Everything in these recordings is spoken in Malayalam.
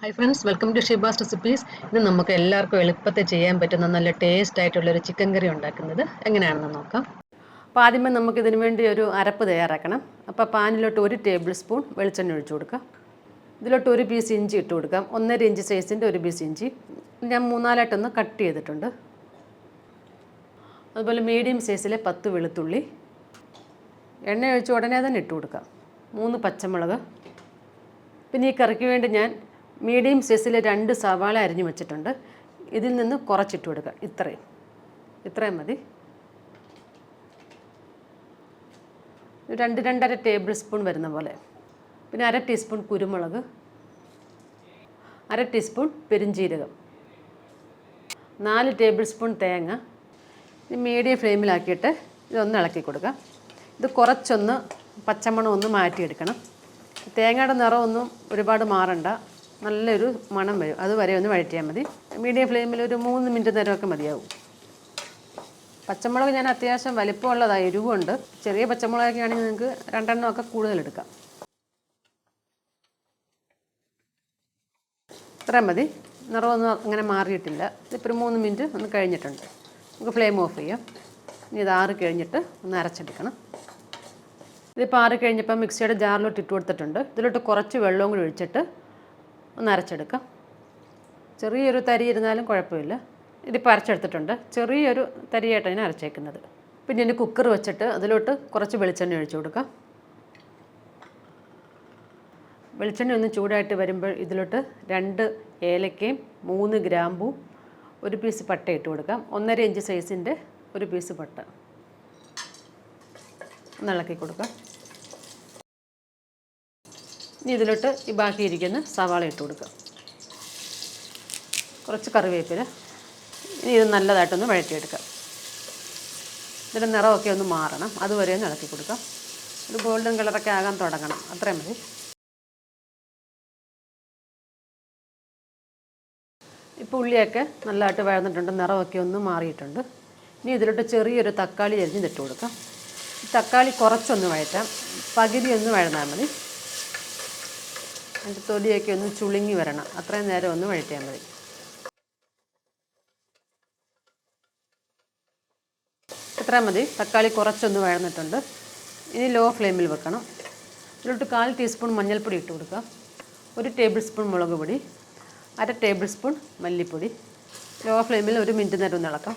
Hi friends welcome to Shiba's recipes ഇത് നമുക്ക് എല്ലാവർക്കും എളുപ്പത്തിൽ ചെയ്യാൻ പറ്റുന്ന നല്ല ടേസ്റ്റ് ആയിട്ടുള്ള ഒരു ചിക്കൻ കറി ഉണ്ടാക്കുന്നത്. എങ്ങനെയാണെന്ന് നോക്കാം. അപ്പോൾ ആദ്യമേ നമുക്ക് ഇതിന് വേണ്ടി ഒരു അരപ്പ് തയ്യാറാക്കണം. അപ്പോൾ പാനിലോട്ട് ഒരു ടേബിൾ സ്പൂൺ വെളിച്ചെണ്ണ ഒഴിച്ചു കൊടുക്കാം. ഇതിലോട്ട് ഒരു പീസ് ഇഞ്ചി ഇട്ട് കൊടുക്കാം. ഒന്നര ഇഞ്ച് സൈസിന്റെ ഒരു പീസ് ഇഞ്ചി. ഞാൻ മൂന്നാലായിട്ടൊന്ന് കട്ട് ചെയ്തിട്ടുണ്ട്. അതുപോലെ മീഡിയം സൈസിലെ പത്ത് വെളുത്തുള്ളി. എണ്ണ ഒഴിച്ച് ഉടനെ തന്നെ ഇട്ട് കൊടുക്കാം. മൂന്ന് പച്ചമുളക്. പിന്നെ ഈ കറിക്ക് വേണ്ടി ഞാൻ മീഡിയം സൈസിൽ രണ്ട് സവാള അരിഞ്ഞു വെച്ചിട്ടുണ്ട്. ഇതിൽ നിന്ന് കുറച്ചിട്ട് കൊടുക്കുക. ഇത്രയും. ഇത്രയും മതി. രണ്ട് രണ്ടര ടേബിൾ സ്പൂൺ വരുന്ന പോലെ. പിന്നെ അര ടീസ്പൂൺ കുരുമുളക്. അര ടീസ്പൂൺ പെരിഞ്ചീരകം. നാല് ടേബിൾ സ്പൂൺ തേങ്ങ. മീഡിയം ഫ്ലെയിമിലാക്കിയിട്ട് ഇതൊന്ന് ഇളക്കി കൊടുക്കുക. ഇത് കുറച്ചൊന്ന് പച്ചമണം ഒന്ന് മാറ്റിയെടുക്കണം. തേങ്ങയുടെ നിറമൊന്നും ഒരുപാട് മാറണ്ട. നല്ലൊരു മണം വരും. അതുവരെ ഒന്ന് വഴറ്റിയാൽ മതി. മീഡിയം ഫ്ലെയിമിൽ ഒരു മൂന്ന് മിനിറ്റ് നേരമൊക്കെ മതിയാവും. പച്ചമുളക് ഞാൻ അത്യാവശ്യം വലിപ്പമുള്ളതാണ് എരിവുണ്ട്. ചെറിയ പച്ചമുളകൊക്കെ ആണെങ്കിൽ നിങ്ങൾക്ക് രണ്ടെണ്ണമൊക്കെ കൂടുതൽ എടുക്കാം. ഇത്രയും മതി. നിറമൊന്നും അങ്ങനെ മാറിയിട്ടില്ല. ഇതിപ്പോൾ ഒരു മൂന്ന് മിനിറ്റ് ഒന്ന് കഴിഞ്ഞിട്ടുണ്ട്. നമുക്ക് ഫ്ലെയിം ഓഫ് ചെയ്യാം. ഇനി ഇത് ആറ് കഴിഞ്ഞിട്ട് ഒന്ന് അരച്ചെടുക്കണം. ഇതിപ്പോൾ ആറ് കഴിഞ്ഞപ്പോൾ മിക്സിയുടെ ജാറിലോട്ട് ഇട്ട് കൊടുത്തിട്ടുണ്ട്. ഇതിലോട്ട് കുറച്ച് വെള്ളവും കൂടി ഒഴിച്ചിട്ട് ഒന്ന് അരച്ചെടുക്കാം. ചെറിയൊരു തരി ഇരുന്നാലും കുഴപ്പമില്ല. ഇതിപ്പോൾ അരച്ചെടുത്തിട്ടുണ്ട് ചെറിയൊരു തരിയായിട്ടാണ് ഞാൻ അരച്ചേക്കുന്നത്. പിന്നെ ഇനി കുക്കർ വെച്ചിട്ട് അതിലോട്ട് കുറച്ച് വെളിച്ചെണ്ണ ഒഴിച്ചു കൊടുക്കാം. വെളിച്ചെണ്ണ ഒന്ന് ചൂടായിട്ട് വരുമ്പോൾ ഇതിലോട്ട് രണ്ട് ഏലക്കയും മൂന്ന് ഗ്രാമ്പും ഒരു പീസ് പട്ട ഇട്ട് കൊടുക്കാം. ഒന്നര ഇഞ്ച് സൈസിന്റെ ഒരു പീസ് പട്ട. ഒന്ന് ഇളക്കി കൊടുക്കാം. ഇനി ഇതിലോട്ട് ഈ ബാക്കിയിരിക്കുന്ന സവാള ഇട്ട് കൊടുക്കുക. കുറച്ച് കറിവേപ്പില. ഇനി ഇത് നല്ലതായിട്ടൊന്ന് വഴറ്റിയെടുക്കാം. ഇതിന്റെ നിറമൊക്കെ ഒന്ന് മാറണം. അതുവരെ ഒന്ന് ഇളക്കി കൊടുക്കാം. ഒരു ഗോൾഡൻ കളറൊക്കെ ആകാൻ തുടങ്ങണം. അത്രയും മതി. ഇപ്പോൾ ഉള്ളിയൊക്കെ നല്ലതായിട്ട് വഴന്നിട്ടുണ്ട്. നിറമൊക്കെ ഒന്ന് മാറിയിട്ടുണ്ട്. ഇനി ഇതിലോട്ട് ചെറിയൊരു തക്കാളി അരിഞ്ഞിട്ട് കൊടുക്കാം. ഈ തക്കാളി കുറച്ചൊന്ന് വഴറ്റാം. പകുതി ഒന്ന് വഴന്നാൽ മതി. അതിന്റെ തൊലിയൊക്കെ ഒന്ന് ചുളുങ്ങി വരണം. അത്രയും നേരം ഒന്ന് വഴറ്റിയാൽ മതി. ഇത്രയും മതി. തക്കാളി കുറച്ചൊന്ന് വഴന്നിട്ടുണ്ട്. ഇനി ലോ ഫ്ലെയിമിൽ വെക്കണം. ഇതിലോട്ട് കാൽ ടീസ്പൂൺ മഞ്ഞൾപ്പൊടി ഇട്ട് കൊടുക്കുക ഒരു ടേബിൾ സ്പൂൺ മുളക് പൊടി. അര ടേബിൾ സ്പൂൺ മല്ലിപ്പൊടി. ലോ ഫ്ലെയിമിൽ ഒരു മിനിറ്റ് നേരം ഒന്ന് ഇളക്കാം.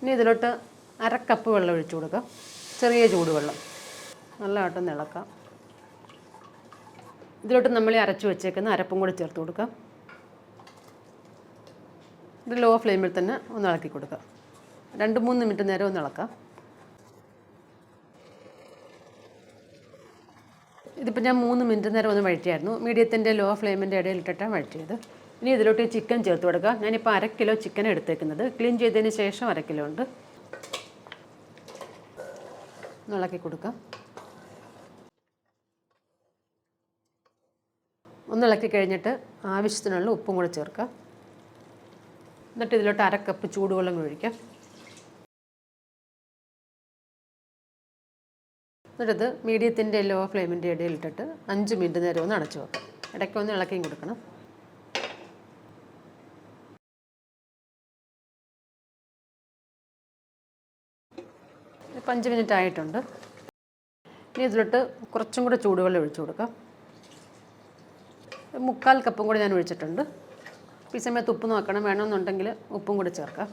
ഇനി ഇതിലോട്ട് അര കപ്പ് വെള്ളം ഒഴിച്ചു കൊടുക്കുക ചെറിയ ചൂടുവെള്ളം. നല്ലതായിട്ടൊന്ന് ഇളക്കാം. ഇതിലോട്ട് നമ്മൾ അരച്ച് വെച്ചേക്കുന്ന അരപ്പും കൂടി ചേർത്ത് കൊടുക്കാം. ഇത് ലോ ഫ്ലെയിമിൽ തന്നെ ഒന്ന് ഇളക്കി കൊടുക്കാം. രണ്ട് മൂന്ന് മിനിറ്റ് നേരം ഒന്ന് ഇളക്കാം. ഇതിപ്പോൾ ഞാൻ മൂന്ന് മിനിറ്റ് നേരം ഒന്ന് വഴറ്റിയായിരുന്നു. മീഡിയത്തിന്റെ ലോ ഫ്ലെയിമിന്റെ ഇടയിൽ ഇട്ടിട്ടാണ് വഴറ്റിയത്. ഇനി ഇതിലോട്ട് ചിക്കൻ ചേർത്ത് കൊടുക്കുക. ഞാനിപ്പോൾ അര കിലോ ചിക്കൻ എടുത്തേക്കുന്നത്. ക്ലീൻ ചെയ്തതിന് ശേഷം അര കിലോ ഉണ്ട്. ഇളക്കി കൊടുക്കാം. ഒന്ന് ഇളക്കി കഴിഞ്ഞിട്ട് ആവശ്യത്തിനുള്ള ഉപ്പും കൂടെ ചേർക്കുക. എന്നിട്ട് ഇതിലോട്ട് അര കപ്പ് ചൂടുവെള്ളം ഒഴിക്കാം. എന്നിട്ടത് മീഡിയത്തിന്റെ ലോ ഫ്ലെയിമിന്റെ ഇടയിലിട്ടിട്ട് അഞ്ച് മിനിറ്റ് നേരം ഒന്ന് അടച്ചു വെക്കാം. ഇടയ്ക്ക് ഒന്ന് ഇളക്കിയും കൊടുക്കണം. ഇപ്പം അഞ്ച് മിനിറ്റ് ആയിട്ടുണ്ട്. ഇനി ഇതിലോട്ട് കുറച്ചും കൂടെ ചൂടുവെള്ളം ഒഴിച്ചു കൊടുക്കാം. മുക്കാൽ കപ്പും കൂടി ഞാൻ ഒഴിച്ചിട്ടുണ്ട്. ഈ സമയത്ത് ഉപ്പ് നോക്കണം. വേണമെന്നുണ്ടെങ്കിൽ ഉപ്പും കൂടി ചേർക്കാം.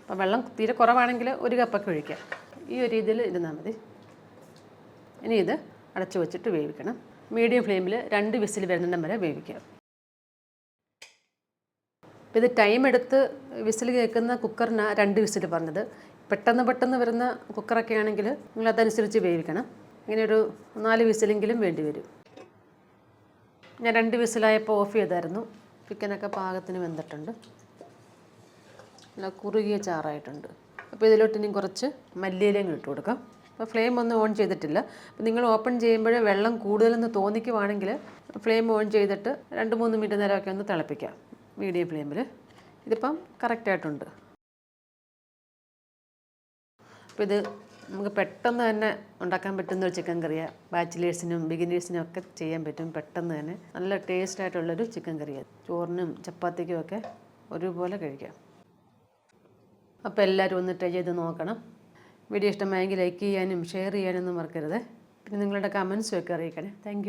അപ്പോൾ വെള്ളം തീരെ കുറവാണെങ്കിൽ ഒരു കപ്പൊക്കെ ഒഴിക്കാം. ഈ ഒരു രീതിയിൽ ഇരുന്നാൽ മതി. ഇനി ഇത് അടച്ചു വെച്ചിട്ട് വേവിക്കണം. മീഡിയം ഫ്ലെയിമിൽ രണ്ട് വിസിൽ വരുന്നിടം വരെ വേവിക്കുക അപ്പം ഇത് ടൈം എടുത്ത് വിസിൽ കേൾക്കുന്ന കുക്കറിനാണ് രണ്ട് വിസിൽ പറഞ്ഞത്. പെട്ടെന്ന് പെട്ടെന്ന് വരുന്ന കുക്കറൊക്കെ ആണെങ്കിൽ നിങ്ങൾ അതനുസരിച്ച് വേവിക്കണം. ഇങ്ങനെ ഒരു നാല് വിസിലെങ്കിലും വേണ്ടി വരും. ഞാൻ രണ്ട് വിസിലായപ്പോൾ ഓഫ് ചെയ്തായിരുന്നു. ചിക്കനൊക്കെ പാകത്തിന് വെന്തിട്ടുണ്ട്. നല്ല കുറുകിയ ചാറായിട്ടുണ്ട്. അപ്പോൾ ഇതിലോട്ട് ഇനി കുറച്ച് മല്ലിയിലയും ഇട്ട് കൊടുക്കാം. അപ്പോൾ ഫ്ലെയിം ഒന്നും ഓൺ ചെയ്തിട്ടില്ല. അപ്പോൾ നിങ്ങൾ ഓപ്പൺ ചെയ്യുമ്പോൾ വെള്ളം കൂടുതലെന്ന് തോന്നിക്കുവാണെങ്കിൽ ഫ്ലെയിം ഓൺ ചെയ്തിട്ട് രണ്ട് മൂന്ന് മിനിറ്റ് നേരമൊക്കെ ഒന്ന് തിളപ്പിക്കാം. മീഡിയം ഫ്ലെയിമിൽ. ഇതിപ്പം കറക്റ്റായിട്ടുണ്ട്. അപ്പോൾ ഇത് നമുക്ക് പെട്ടെന്ന് തന്നെ ഉണ്ടാക്കാൻ പറ്റുന്ന ഒരു ചിക്കൻ കറിയാണ് ബാച്ചിലേഴ്സിനും ബിഗിനേഴ്സിനും ഒക്കെ ചെയ്യാൻ പറ്റും പെട്ടെന്ന് തന്നെ. നല്ല ടേസ്റ്റ് ആയിട്ടുള്ളൊരു ചിക്കൻ കറിയാണ് ചോറിനും ചപ്പാത്തിക്കും ഒക്കെ ഒരുപോലെ കഴിക്കാം. അപ്പോൾ എല്ലാവരും ഒന്ന് ട്രൈ ചെയ്ത് നോക്കണം. വീഡിയോ ഇഷ്ടമായെങ്കിൽ ലൈക്ക് ചെയ്യാനും ഷെയർ ചെയ്യാനൊന്നും മറക്കരുത്. പിന്നെ നിങ്ങളുടെ കമൻസും ഒക്കെ അറിയിക്കണേ. താങ്ക്